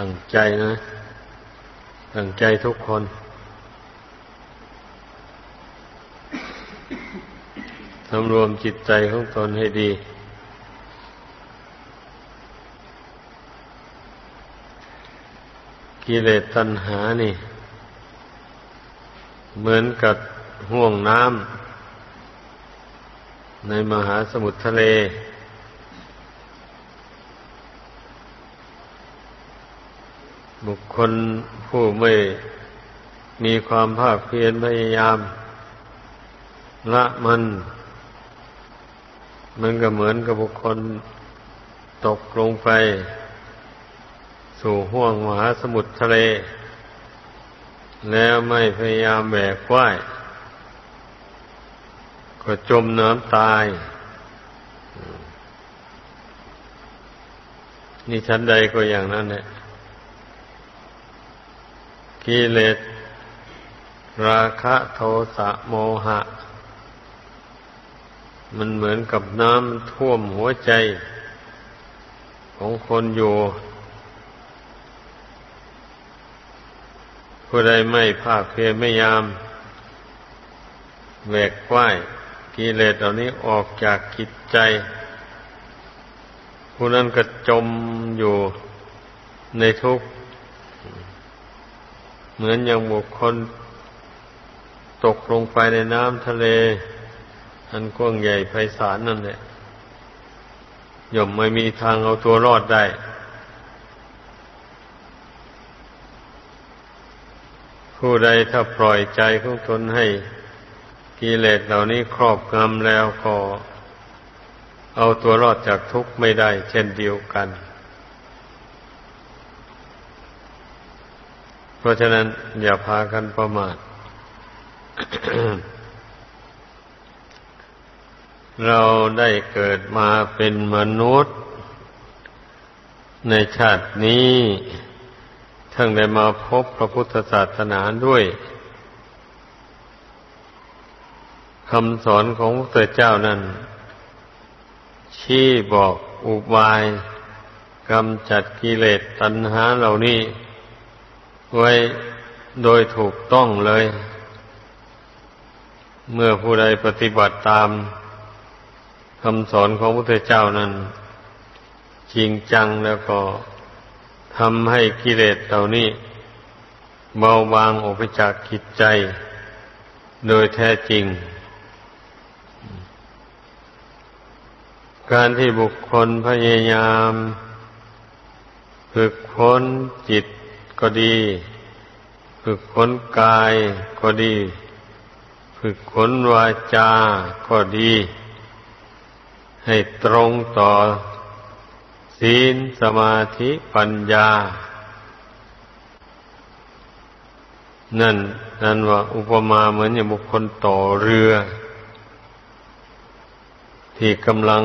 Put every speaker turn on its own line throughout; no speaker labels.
ตั้งใจนะ ตั้งใจทุกคน สำรวมจิตใจของตนให้ดี กิเลสตัณหานี่ เหมือนกับห่วงน้ำในมหาสมุทรทะเล บุคคลผู้ไม่มีความภาคเพียรพยายาม ละมัน มันก็เหมือนกับบุคคลตกลงไป สู่ห่วงมหาสมุทรทะเล แล้วไม่พยายามแบกว่าย ก็จมน้ำตาย นี่ชั้นใดก็อย่างนั้นแหละ กิเลส ราคะโทสะโมหะ มันเหมือนกับน้ำท่วมหัวใจ ของคนอยู่ ผู้ใดไม่ภาคเพียรไม่ยามแหวกว่ายกิเลสเหล่านี้ออกจากกิจใจ ผู้นั้นก็จมอยู่ในทุกข์ เหมือนอย่างบุคคลตกลงไปในน้ำทะเล อันกว้างใหญ่ไพศาลนั่นแหละย่อมไม่มีทางเอาตัวรอดได้ ผู้ใดถ้าปล่อยใจของตนให้กิเลสเหล่านี้ครอบงำแล้วก็เอาตัวรอดจากทุกข์ไม่ได้ เช่นเดียวกัน เพ ราะฉะนั้นอย่าพากันประมาท เราได้เกิดมาเป็นมนุษย์ ในชาตินี้ทั้งได้มาพบพระพุทธศาสนาด้วยคำสอนของพระเจ้านั้น ชี้บอกอุบายกำจัดกิเลสตัณหาเหล่านี้ ไว้โดยถูกต้องเลย เมื่อผู้ใดปฏิบัติตามคำสอนของพระพุทธเจ้านั้น จริงจังแล้วก็ทำให้กิเลสเหล่านี้ เบาบางออกไปจากกิจใจ โดยแท้จริง การที่บุคคลพยายาม ฝึกค้นจิต ก็ดี ฝึกค้นกายก็ดี ฝึกค้นวาจา ก็ดี ให้ตรงต่อ ศีลสมาธิปัญญา นั่นนั่นว่าอุปมาเหมือนอย่างบุคคลต่อเรือ ที่กำลัง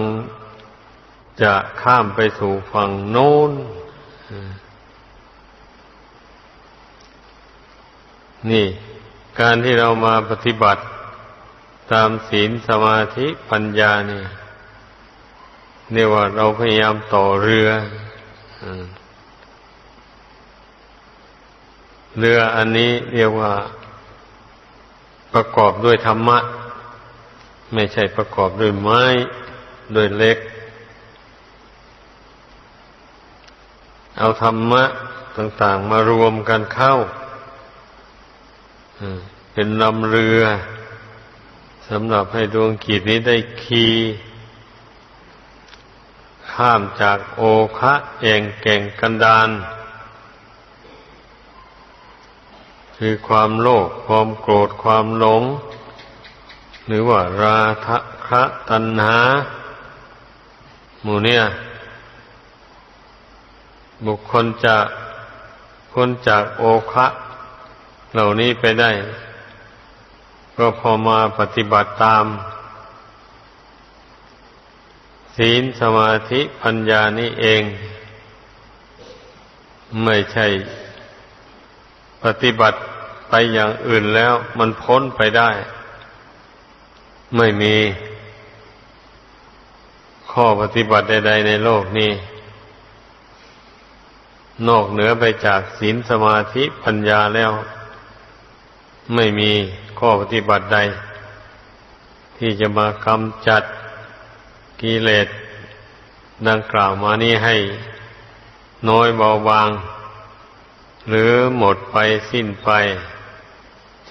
จะข้ามไปสู่ฝั่งโน้น นี่ การที่เรามาปฏิบัติตามศีลสมาธิปัญญาเนี่ยเรียว่าเราพยายามต่อเรือเรืออันนี้เรียกว่าประกอบด้วยธรรมะ ไม่ใช่ประกอบด้วยไม้ด้วยเล็ก เอาธรรมะต่าง ๆ มารวมกันเข้า เป็นลำเรือสำหรับให้ดวงขีดนี้ได้ขี่ข้ามจากโอคะเองแก่งกันดานคือความโลภความโกรธความหลง หรือว่าราคะคะตัณหาหมู่เนี่ย บุคคลจะพ้นจากโอคะ เหล่านี้ไปได้ ก็พอมาปฏิบัติตาม ศีลสมาธิปัญญานี่เอง ไม่ใช่ ปฏิบัติไปอย่างอื่นแล้ว มันพ้นไปได้ ไม่มีข้อปฏิบัติใด ๆ ในโลกนี้ นอกเหนือไปจากศีลสมาธิปัญญาแล้ว ไม่มีข้อปฏิบัติใด ที่จะมากำจัดกิเลสดังกล่าวมานี้ให้น้อยเบาบาง หรือหมดไปสิ้นไป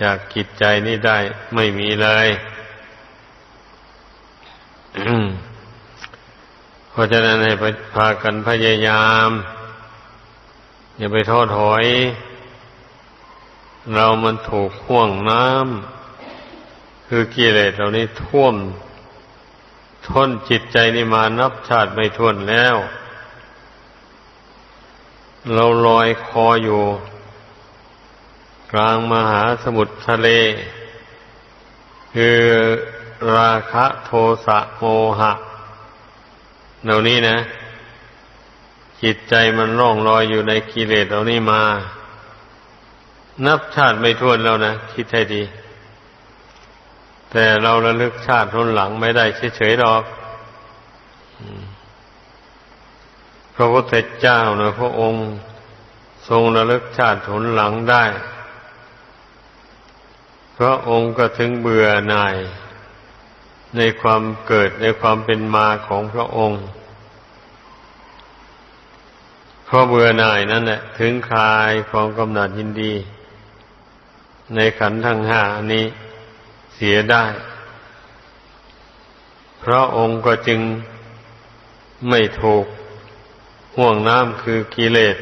จากกิจใจนี้ได้ไม่มีเลยเพราะฉะนั้นให้พากันพยายาม อย่าไปท้อถอย เรามันถูกห่วงน้ำคือกิเลสเหล่านี้ท่วมท้นจิตใจนี่มานับชาติไม่ท้วนแล้ว เราลอยคออยู่ กลางมหาสมุทรทะเล คือราคะโทสะโมหะ เหล่านี้นะ จิตใจมันร่องลอยอยู่ในกิเลสเหล่านี้มา นับชาติไม่ทวนแล้วนะ คิดให้ดี แต่เราระลึกชาติทุนหลังไม่ได้เฉยๆหรอกพระพุทธเจ้านะพระองค์ทรงระลึกชาติทุนหลังได้ พระองค์ก็ถึงเบื่อหน่าย ในความเกิดในความเป็นมาของพระองค์เพราะเบื่อหน่ายนั่นแหละถึงคลายความกำหนัดยินดี ในขันธ์ทั้งห้านี้เสียได้ พระองค์ก็จึงไม่ถูกห่วงน้ำคือกิเลส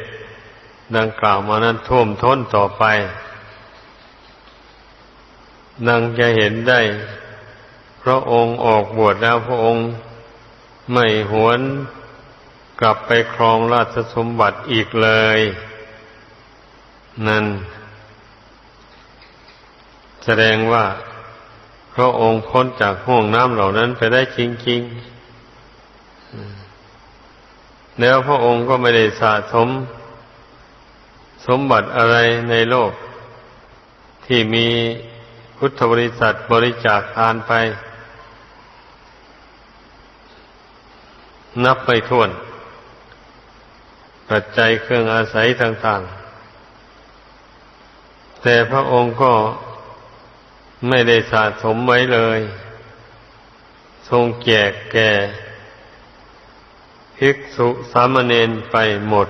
ดังกล่าวมานั้นท่วมท้นต่อไป นังจะเห็นได้ พระองค์ออกบวชแล้วพระองค์ไม่หวนกลับไปครองราชสมบัติอีกเลย นั่น แสดงว่าพระองค์พ้นจากห่วงน้ำเหล่านั้นไปได้จริงๆ แล้วพระองค์ก็ไม่ได้สะสม สมบัติอะไรในโลก ที่มีพุทธบริษัทบริจาคทานไป นับไปถ้วนปัจจัยเครื่องอาศัยต่าง ๆ แต่พระองค์ก็ ไม่ได้สะสมไว้เลย ทรงแจกแก่ภิกษุสามเณรไปหมด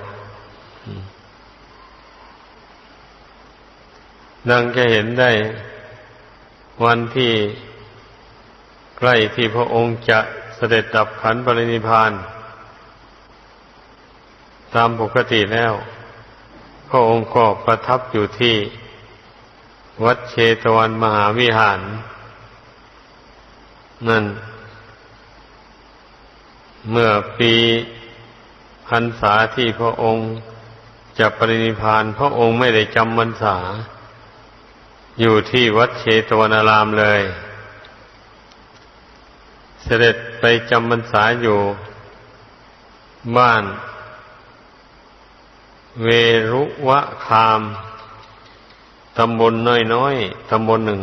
ดังจะเห็นได้ วันที่ใกล้ที่พระองค์จะเสด็จดับขันปรินิพาน ตามปกติแล้ว พระองค์ก็ประทับอยู่ที่ วัดเชตวันมหาวิหาร นั่น เมื่อปีพรรษาที่พระองค์จะปรินิพานพระองค์ไม่ได้จำพรรษา อยู่ที่วัดเชตวนารามเลย เสด็จไปจำพรรษาอยู่ บ้าน เวรุวะคาม ตำบลน้อยๆตำบลหนึ่ง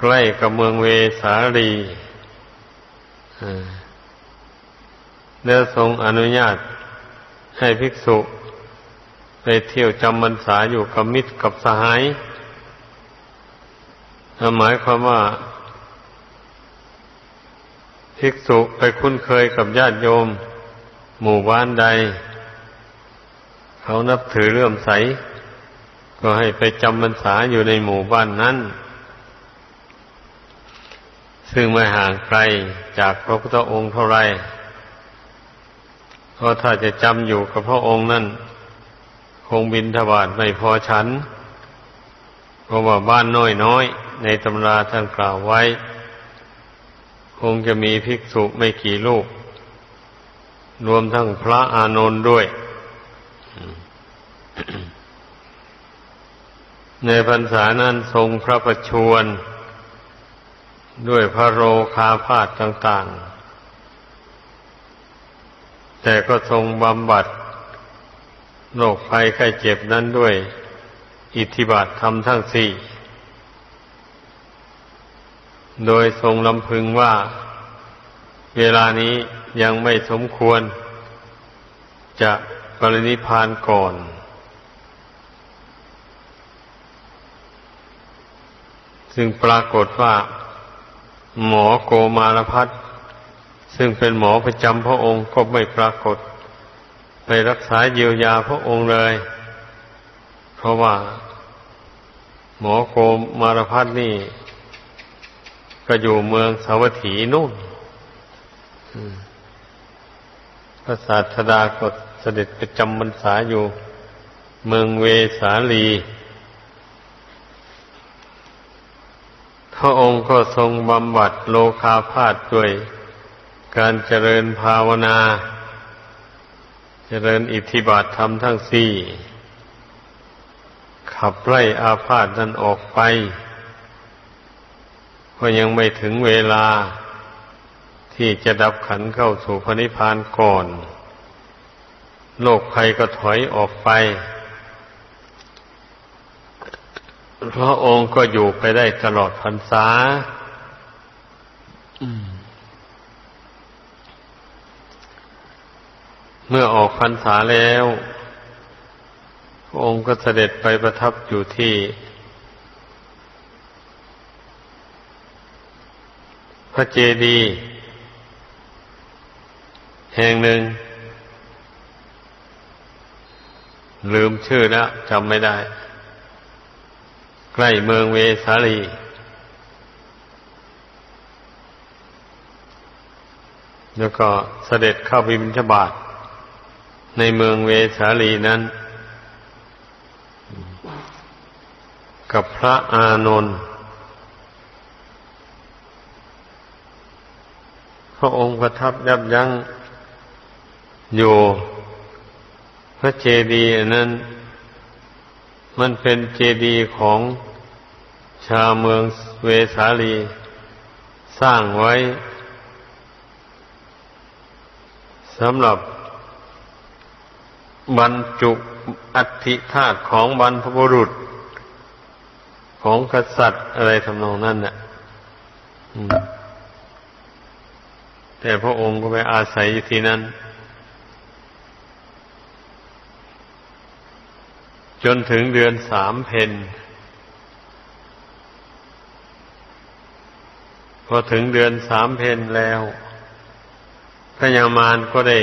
ใกล้กับเมืองเวสาลีเนื้อทรงอนุญาตให้ภิกษุไปเที่ยวจำพรรษาอยู่กับมิตรกับสหาย หมายความว่า ภิกษุไปคุ้นเคยกับญาติโยม หมู่บ้านใด เขานับถือเลื่อมใส ก็ให้ไปจำพรรษาอยู่ในหมู่บ้านนั้น ซึ่งไม่ห่างไกลจากพระพุทธองค์เท่าไรเพราะถ้าจะจำอยู่กับพระองค์นั้น คงบินทบาทไม่พอฉัน เพราะว่าบ้านน้อยน้อยในตำราท่านกล่าวไว้ คงจะมีภิกษุไม่กี่ลูก รวมทั้งพระอานนท์ด้วย ในพรรษานั้นทรงพระประชวรด้วยพระโรคาพาธต่างๆ แต่ก็ทรงบำบัดโรคภัยไข้เจ็บนั้นด้วยอิทธิบาทธรรมทั้งสี่ โดยทรงลำพึงว่า เวลานี้ยังไม่สมควร จะปรินิพพานก่อน ซึ่งปรากฏว่า หมอโกมารพัฒซึ่งเป็นหมอประจำพระองค์ก็ไม่ปรากฏไปรักษาเยียวยาพระองค์เลย เพราะว่า หมอโกมารพัฒนี่ ก็อยู่เมืองสาวัตถีนู่นพระศาสดาก็เสด็จไปจำพรรษาอยู่ เมืองเวสาลี ระองค์ก็ทรงบำบัดโลคาพาธด้วย การเจริญภาวนา เจริญอิทธิบาทธรรมทั้งสี่ ขับไล่อาพาธนั้นออกไป ก็ยังไม่ถึงเวลาที่จะดับขันเข้าสู่พระนิพพานก่อน โลกภัยก็ถอยออกไป พระองค์ก็อยู่ไปได้ตลอดพรรษาเมื่อออกพรรษาแล้วพระองค์ก็เสด็จไปประทับอยู่ที่พระเจดีย์แห่งหนึ่ง ลืมชื่อแล้วจำไม่ได้ ใกล้เมืองเวสาลี แล้วก็เสด็จเข้าบิณฑบาตในเมืองเวสาลีนั้น กับพระอานนท์พระองค์ประทับยับยั้งอยู่พระเจดีย์นั้น มันเป็นเจดีย์ของชาวเมืองเวสาลี สร้างไว้สำหรับบรรจุอัฐิธาตุของบรรพบุรุษ ของกษัตริย์อะไรทำนองนั้นน่ะแต่พระองค์ก็ไปอาศัยอยู่ที่นั้น จนถึงเดือนสามเพนพอถึงเดือนสามเพนแล้วพระยามารก็ได้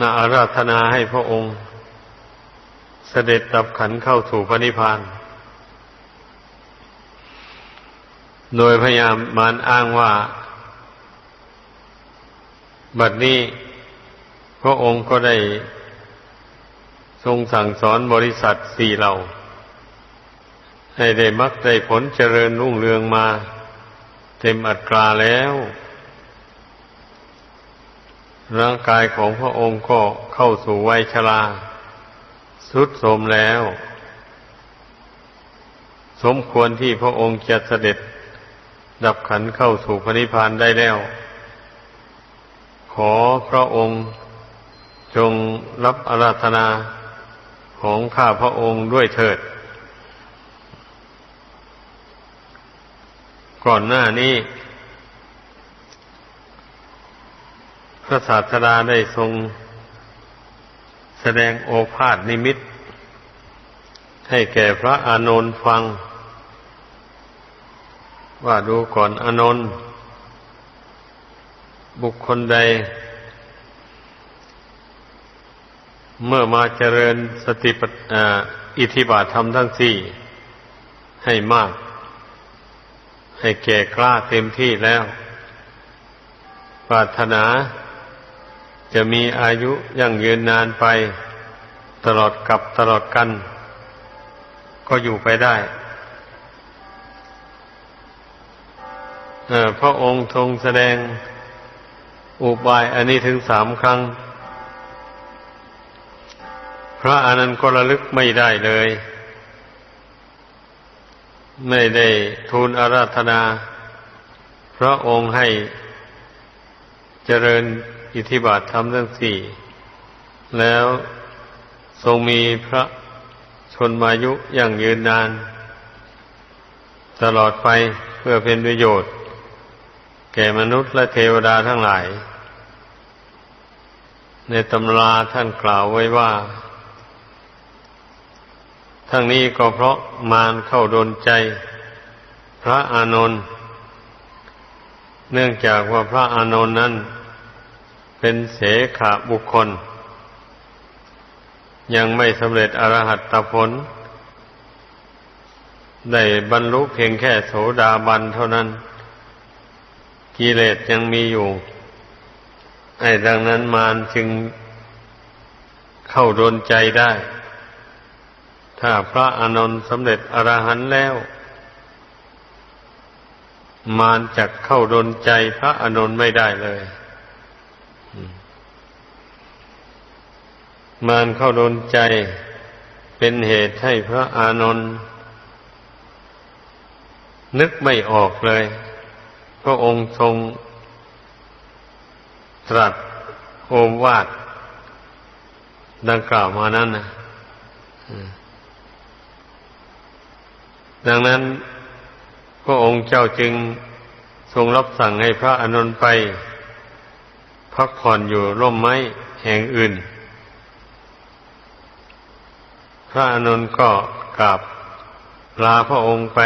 นาอาราธนาให้พระองค์ เสด็จดับขันเข้าสู่พระนิพพาน โดยพยายามมารอ้างว่า บัดนี้พระองค์ก็ได้ ทรงสั่งสอนบริษัทสี่เหล่า ให้ได้มักได้ผลเจริญรุ่งเรืองมา เต็มอัตราแล้ว ร่างกายของพระองค์ก็เข้าสู่วัยชราสุดโทมแล้ว สมควรที่พระองค์จะเสด็จ ดับขันเข้าสู่พระนิพพานได้แล้ว ขอพระองค์จงรับอาราธนา ของข้าพระองค์ด้วยเถิด ก่อนหน้านี้ พระศาสดาได้ทรงแสดงโอภาษนิมิต ให้แก่พระอานนท์ฟัง ว่าดูก่อนอานนท์บุคคลใด เมื่อมาเจริญสติปัฏอิทธิบาทธรรมทั้งสี่ให้มาก ให้แก่กล้าเต็มที่แล้ว ปรารถนาจะมีอายุยั่งยืนนานไป ตลอดกับตลอดกัน ก็อยู่ไปได้พระองค์ทรงแสดงอุบายอันนี้ถึงสามครั้ง ระอนันต์ก็ระลึกไม่ได้เลย ไม่ได้ทูลอาราธนา พระองค์ให้เจริญอิทธิบาทธรรมทั้งสี่ แล้วทรงมีพระชนมายุอย่างยืนนาน ตลอดไปเพื่อเป็นประโยชน์ แก่มนุษย์และเทวดาทั้งหลาย ในตำราท่านกล่าวไว้ว่า ทั้งนี้ก็เพราะมารเข้าโดนใจ พระอานนท์เนื่องจากว่าพระอานนท์นั้น เป็นเสขาบุคคล ยังไม่สำเร็จอรหัตตผล ได้บรรลุเพียงแค่โสดาบันเท่านั้น กิเลสยังมีอยู่ ไอ้ดังนั้นมารจึงเข้าโดนใจได้ ถ้าพระอานนท์สำเร็จอรหันต์แล้ว มารจะเข้าโดนใจพระอานนท์ไม่ได้เลย มารเข้าโดนใจเป็นเหตุให้พระอานนท์นึกไม่ออกเลย พระองค์ทรงตรัสโอวาทดังกล่าวมานั้นนะ ดังนั้นพระองค์เจ้าจึงทรงรับสั่งให้พระอานนไปพักผ่อนอยู่ร่มไม้แห่งอื่น พระอานนก็กราบลาพระองค์ไป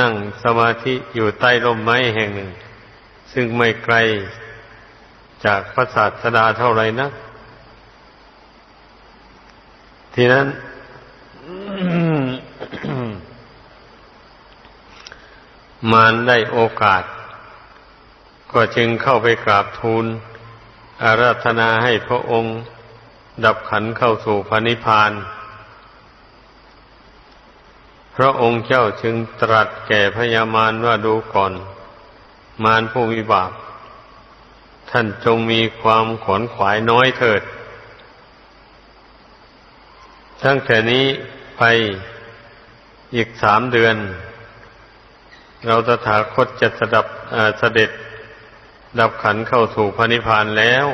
นั่งสมาธิอยู่ใต้ร่มไม้แห่งหนึ่ง ซึ่งไม่ไกลจากพระศาสดาเท่าไรนักทีนั้น มารได้โอกาส ก็จึงเข้าไปกราบทูล อาราธนาให้พระองค์ ดับขันเข้าสู่พระนิพพาน พระองค์เจ้าจึงตรัสแก่พญามารว่าดูก่อน มารผู้วิบากท่านจงมีความขวนขวายน้อยเถิด ตั้งแต่นี้ไปอีกสามเดือน เราตถาคตจะสดับเสด็จ ดับขันเข้าสู่พระนิพพานแล้ว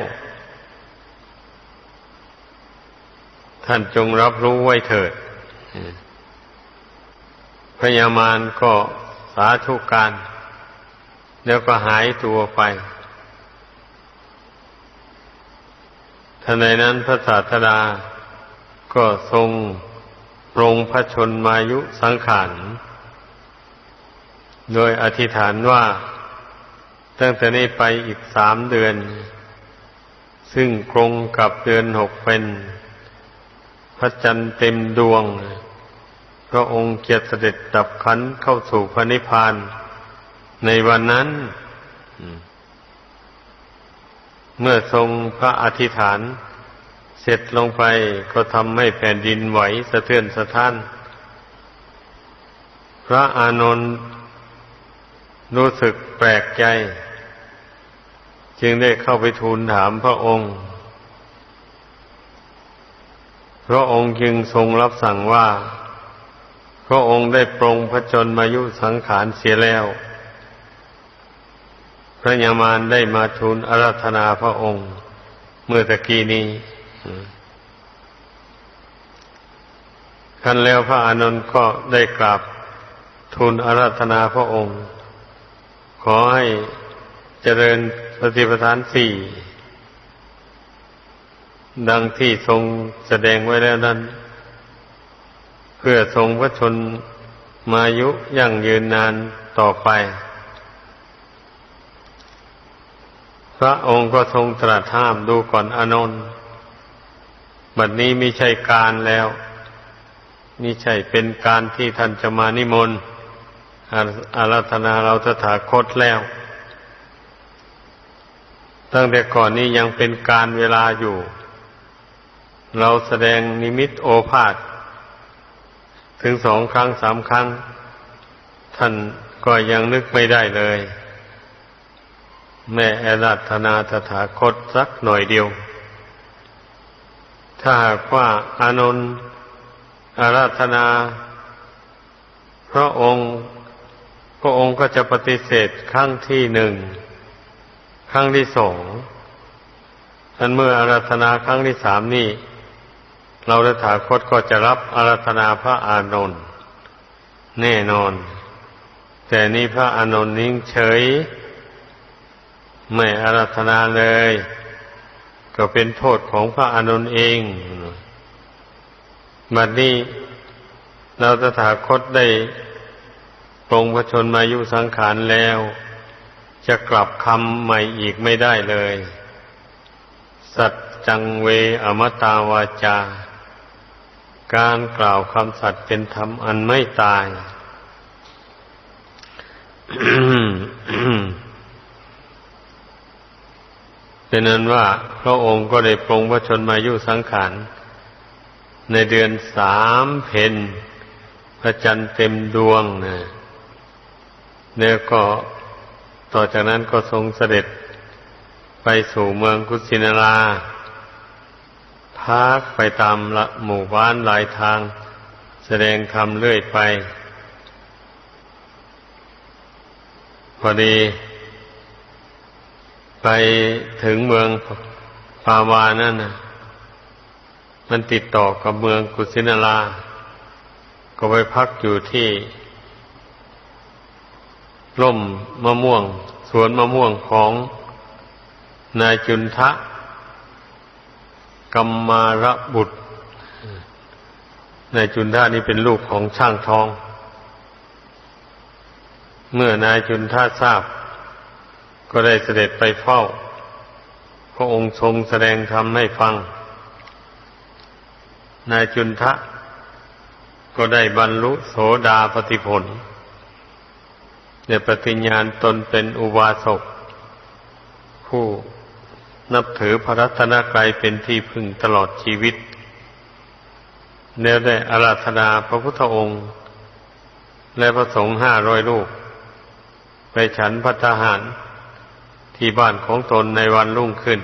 ท่านจงรับรู้ไว้เถิดพญามารก็สาธุการ แล้วก็หายตัวไปทันใดนั้นพระศาสดาก็ทรงปรงพระชนมายุสังขาร โดยอธิษฐานว่า ตั้งแต่นี้ไปอีกสามเดือน ซึ่งกรงกับเดือนหกเป็น พระจันทร์เต็มดวง พระองค์เกียรติเสด็จดับขันเข้าสู่พระนิพพานในวันนั้น เมื่อทรงพระอธิษฐาน เสร็จลงไปก็ทำให้แผ่นดินไหวสะเทือนสะท้าน พระอานนท์ รู้สึกแปลกใจ จึงได้เข้าไปทูลถามพระองค์ พระองค์จึงทรงรับสั่งว่า พระองค์ได้ปรงพระชนมายุสังขารเสียแล้ว พระยามารได้มาทูลอาราธนาพระองค์ เมื่อตะกี้นี้คันแล้วพระอานนท์ก็ได้กราบทูลอาราธนาพระองค์ ขอให้เจริญสติปัฏฐานสี่ดังที่ทรงแสดงไว้แล้วนั้น เพื่อทรงพระชนมายุยั่งยืนนานต่อไป พระองค์ก็ทรงตรัสห้ามดูก่อนอนนท์บัดนี้ไม่ใช่การแล้ว นี่ใช่เป็นการที่ท่านจะมานิมนต์ อาราธนาเราตถาคตแล้ว ตั้งแต่ก่อนนี้ยังเป็นการเวลาอยู่ เราแสดงนิมิตโอภาษถึงสองครั้งสามครั้ง ท่านก็ยังนึกไม่ได้เลย แม่อาราธนาตถาคตสักหน่อยเดียว ถ้าหากว่าอานนท์อาราธนา พระองค์ พระองค์ก็จะปฏิเสธครั้งที่หนึ่งครั้งที่สองอันเมื่ออาราธนาครั้งที่สามนี่เราตถาคตก็จะรับอาราธนาพระอานนท์แน่นอน แต่นี่พระอานนท์นิ่งเฉย ไม่อาราธนาเลย ก็เป็นโทษของพระอานนท์เองบัดนี้เราตถาคตได้ ปรงพระชนมายุสังขารแล้ว จะกลับคำใหม่อีกไม่ได้เลย สัจจังเวอมตาวาจา การกล่าวคำสัตย์เป็นธรรมอันไม่ตายเป็นนั้นว่าพระองค์ก็ได้ปรงพระชนมายุสังขาร ในเดือนสามเพนพระจันทร์เต็มดวงนะ แล้วก็ต่อจากนั้นก็ทรงเสด็จไปสู่เมืองกุสินาราพักไปตามละหมู่บ้านหลายทาง แสดงธรรมเรื่อยไป พอดี ไปถึงเมืองปาวานั่นนะมันติดต่อกับเมืองกุสินารา ก็ไปพักอยู่ที่ ร่มมะม่วง สวนมะม่วงของนายจุนทะกัมมาระบุตรนายจุนทะนี่เป็นลูกของช่างทอง เมื่อนายจุนทะทราบ ก็ได้เสด็จไปเฝ้า พระองค์ทรงแสดงธรรมให้ฟัง นายจุนทะก็ได้บรรลุโสดาปติผล ได้ปฏิญญาณตนเป็นอุบาสก ผู้นับถือพระรัตนกรัยเป็นที่พึ่งตลอดชีวิต แล้วได้อาราธนาพระพุทธองค์ และพระสงฆ์ห้าร้อยลูก ไปฉันพัฒหารที่บ้านของตนในวันรุ่งขึ้น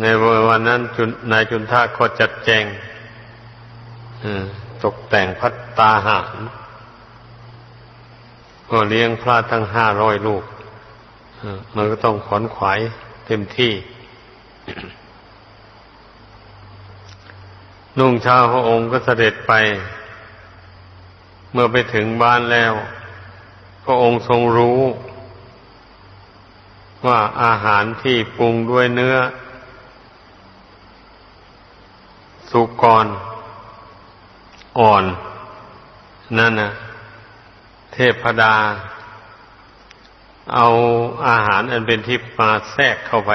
ในวันนั้นนายจุนท่าก็จัดแจง ตกแต่งพัตตาหารก็เลี้ยงพระทั้งห้าร้อยลูกมันก็ต้องขวนขวายเต็มที่ นุ่งเช้าพระองค์ก็เสด็จไป เมื่อไปถึงบ้านแล้ว พระองค์ทรงรู้ ว่าอาหารที่ปรุงด้วยเนื้อ สุกร อ่อน นั่นนะเทพดา เอาอาหารอันเป็นทิพมาแทรกเข้าไป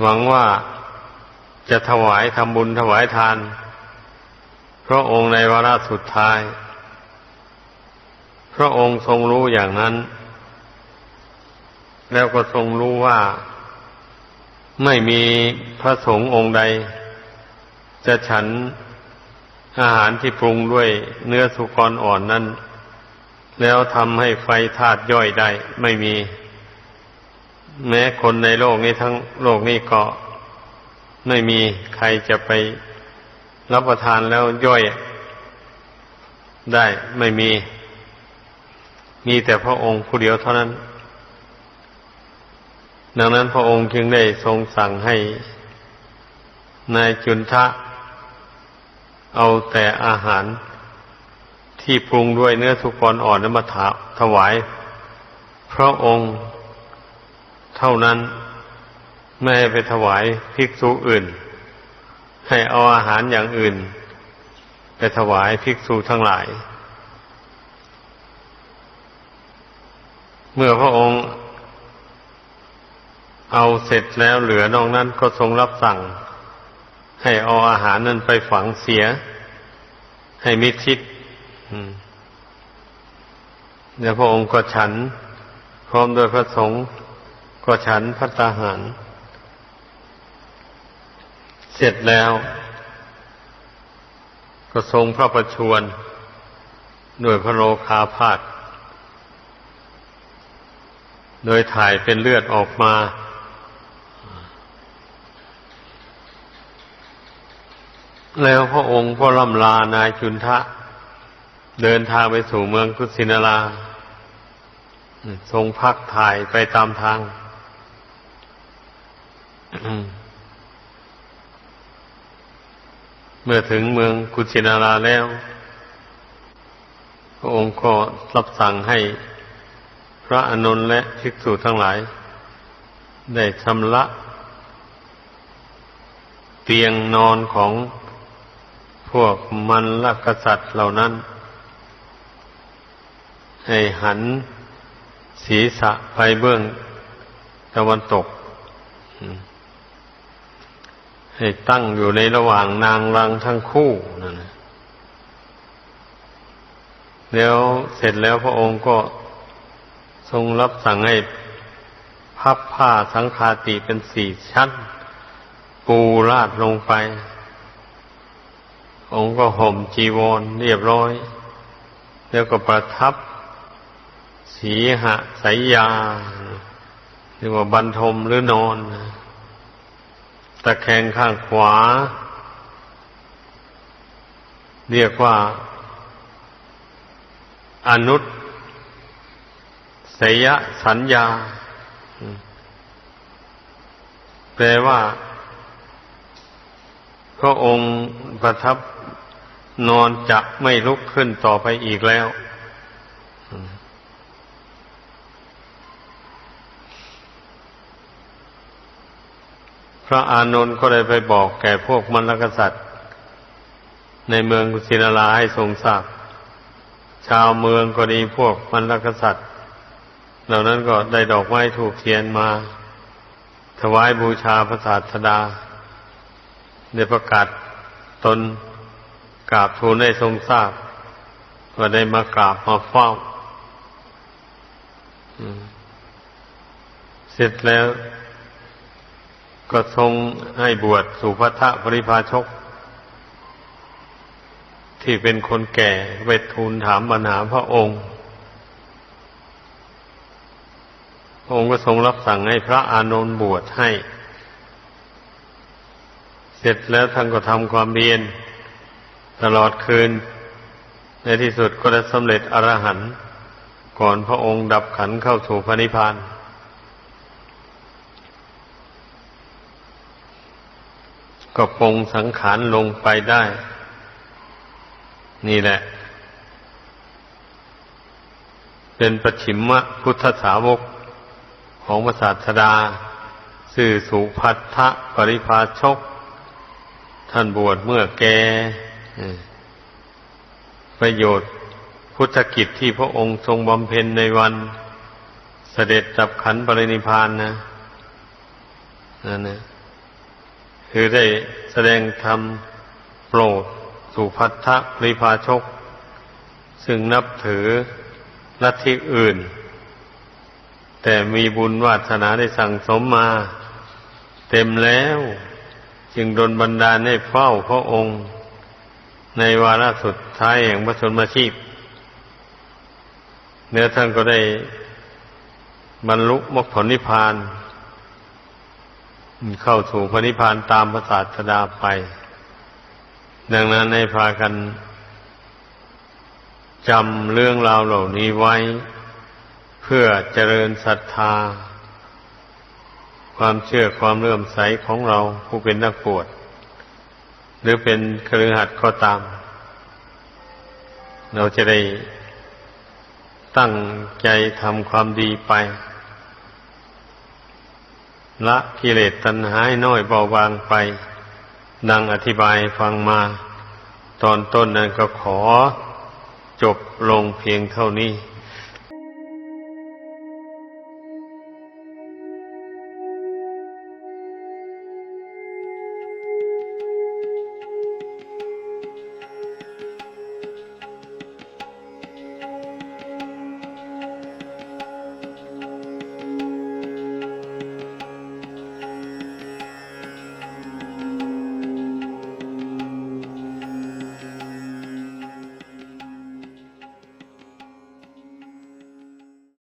หวังว่าจะถวายทำบุญถวายทาน พระองค์ในวาระสุดท้าย พระองค์ทรงรู้อย่างนั้น แล้วก็ทรงรู้ว่าไม่มีพระสงฆ์องค์ใด จะฉันอาหารที่ปรุงด้วยเนื้อสุกรอ่อนนั้น แล้วทำให้ไฟธาตุย่อยได้ไม่มี แม้คนในโลกนี้ทั้งโลกนี้ก็ไม่มีใครจะไปรับประทานแล้วย่อยได้ไม่มี มีแต่พระองค์ผู้เดียวเท่านั้น ดังนั้นพระองค์จึงได้ทรงสั่งให้ นายจุนทะ เอาแต่อาหารที่ปรุงด้วยเนื้อสุกรอ่อนนั้นมาถวาย พระองค์เท่านั้นไม่ให้ไปถวายภิกษุอื่น ให้เอาอาหารอย่างอื่น ไปถวายภิกษุทั้งหลาย เมื่อพระองค์เอาเสร็จแล้วเหลือนอกนั้นก็ทรงรับสั่ง ให้เอาอาหารนั้นไปฝังเสีย ให้มิดชิดแล้วพระองค์ก็ฉัน พร้อมโดยพระสงฆ์ก็ฉันพัตตาหาร เสร็จแล้ว ก็ทรงพระประชวรด้วยพระโลคาพาดโดยถ่ายเป็นเลือดออกมา แล้วพระองค์ก็ล่ำลานายจุนทะ เดินทางไปสู่เมืองกุสินาราทรงพักถ่ายไปตามทาง เมื่อถึงเมืองกุสินาราแล้ว พระองค์ก็รับสั่งให้พระอานนและภิกษุทั้งหลาย ได้ชำระ เตียงนอนของ พวกมันลกษัตริย์เหล่านั้น ให้หันศีรษะไปเบื้องตะวันตก ให้ตั้งอยู่ในระหว่างนางรังทั้งคู่นั่นแล้วเสร็จแล้วพระองค์ก็ทรงรับสั่งให้พับผ้าสังคาติเป็นสี่ชั้น ปูราดลงไป องค์ก็ห่มจีวรเรียบร้อย แล้วก็ประทับ สีหะสายยาเรียกว่าบรรทมหรือนอน ตะแคงข้างขวา เรียกว่า อนุตสยสัญญา แปลว่าพระองค์ประทับ นอนจะไม่ลุกขึ้นต่อไปอีกแล้ว พระอานนท์ก็เลยไปบอกแก่พวกมรรคษัตริย์ในเมืองกุสินาราให้ทรงทราบชาวเมืองก็ดีพวกมรรคษัตริย์เหล่านั้นก็ได้ดอกไม้ถูกเทียนมา ถวายบูชาพระศาสดาได้ประกาศตน กราบทูลให้ทรงทราบว่าได้มากราบมาเฝ้าเสร็จแล้ว ก็ทรงให้บวชสุภัทะปริภาชก ที่เป็นคนแก่ไปทูลถามปัญหาพระองค์ พระองค์ก็ทรงรับสั่งให้พระอานนท์บวชให้ เสร็จแล้วท่านก็ทำความเพียร ตลอดคืน ในที่สุดก็ได้สำเร็จอรหันต์ก่อนพระองค์ดับขันเข้าสู่พระนิพพานก็ปรงสังขารลงไปได้ นี่แหละ เป็นประชิมะพุทธสาวกของพระศาสดา สื่อสุพัทธปริภาชก ท่านบวชเมื่อแก ประโยชน์พุทธกิจที่พระองค์ทรงบำเพ็ญในวันเสด็จจับขันปรินิพานนะนั่นนะคือได้แสดงธรรมโปรดสุพัทธปริภาชก ซึ่งนับถือลัทธิอื่น แต่มีบุญวาสนาได้สั่งสมมา เต็มแล้ว จึงดนบันดาลให้เฝ้าพระองค์ ในวาระสุดท้ายแห่งพระชนมาชีพ เนื้อท่านก็ได้บรรลุมรรคผลนิพพาน เข้าสู่พระนิพพานตามพระศาสดาไป ดังนั้นให้พากันจำเรื่องราวเหล่านี้ไว้ เพื่อเจริญศรัทธา ความเชื่อความเลื่อมใสของเราผู้เป็นนักปวด หรือเป็นเครือหัดก็ตาม เราจะได้ตั้งใจทำความดีไป ละกิเลสตัณหาน้อยเบาบางไป ดังอธิบายฟังมา ตอนต้นนั้นก็ขอจบลงเพียงเท่านี้